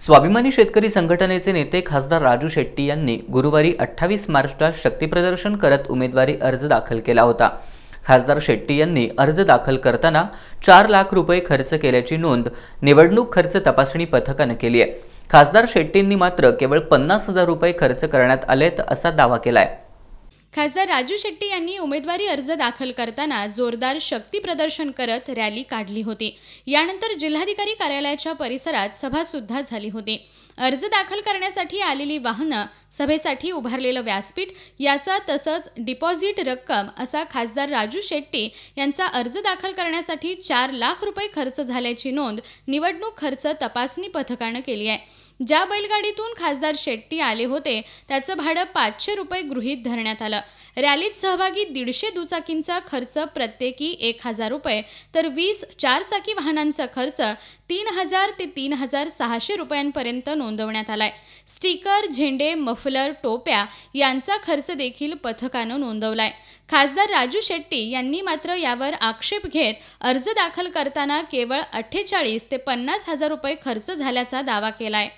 स्वाभिमानी शेतकरी संघटनेचे नेते खासदार राजू शेट्टी यांनी गुरुवारी अठ्ठावीस मार्चला शक्तीप्रदर्शन करत उमेदवारी अर्ज दाखल केला होता. खासदार शेट्टी यांनी अर्ज दाखल करताना चार लाख रुपये खर्च केल्याची नोंद निवडणूक खर्च तपासणी पथकानं केली आहे. खासदार शेट्टींनी मात्र केवळ पन्नास हजार रुपये खर्च करण्यात आलेत असा दावा केला आहे खासदार राजू शेट्टी यांनी उमेदवारी अर्ज दाखल करताना जोरदार शक्ती प्रदर्शन करत रॅली काढली होती. यानंतर जिल्हाधिकारी कार्यालयाच्या परिसरात सभा सुद्धा झाली होती. अर्ज दाखल करण्यासाठी आलेली वाहनं सभेसाठी उभारलेलं व्यासपीठ याचा तसंच डिपॉझिट रक्कम असा खासदार राजू शेट्टी यांचा अर्ज दाखल करण्यासाठी चार लाख रुपये खर्च झाल्याची नोंद निवडणूक खर्च तपासणी पथकानं केली आहे. ज्या बैलगाडीतून खासदार शेट्टी आले होते त्याचं भाडं पाचशे रुपये गृहीत धरण्यात आलं. रॅलीत सहभागी दीडशे दुचाकींचा खर्च प्रत्येकी एक हजार रुपये तर वीस चारचाकी वाहनांचा खर्च तीन हजार ते तीन हजार सहाशे रुपयांपर्यंत नोंदवण्यात आलाय. स्टिकर झेंडे मफलर टोप्या यांचा खर्च देखील पथकानं नोंदवलाय. खासदार राजू शेट्टी यांनी मात्र यावर आक्षेप घेत अर्ज दाखल करताना केवळ अठ्ठेचाळीस ते पन्नास हजार रुपये खर्च झाल्याचा दावा केलाय.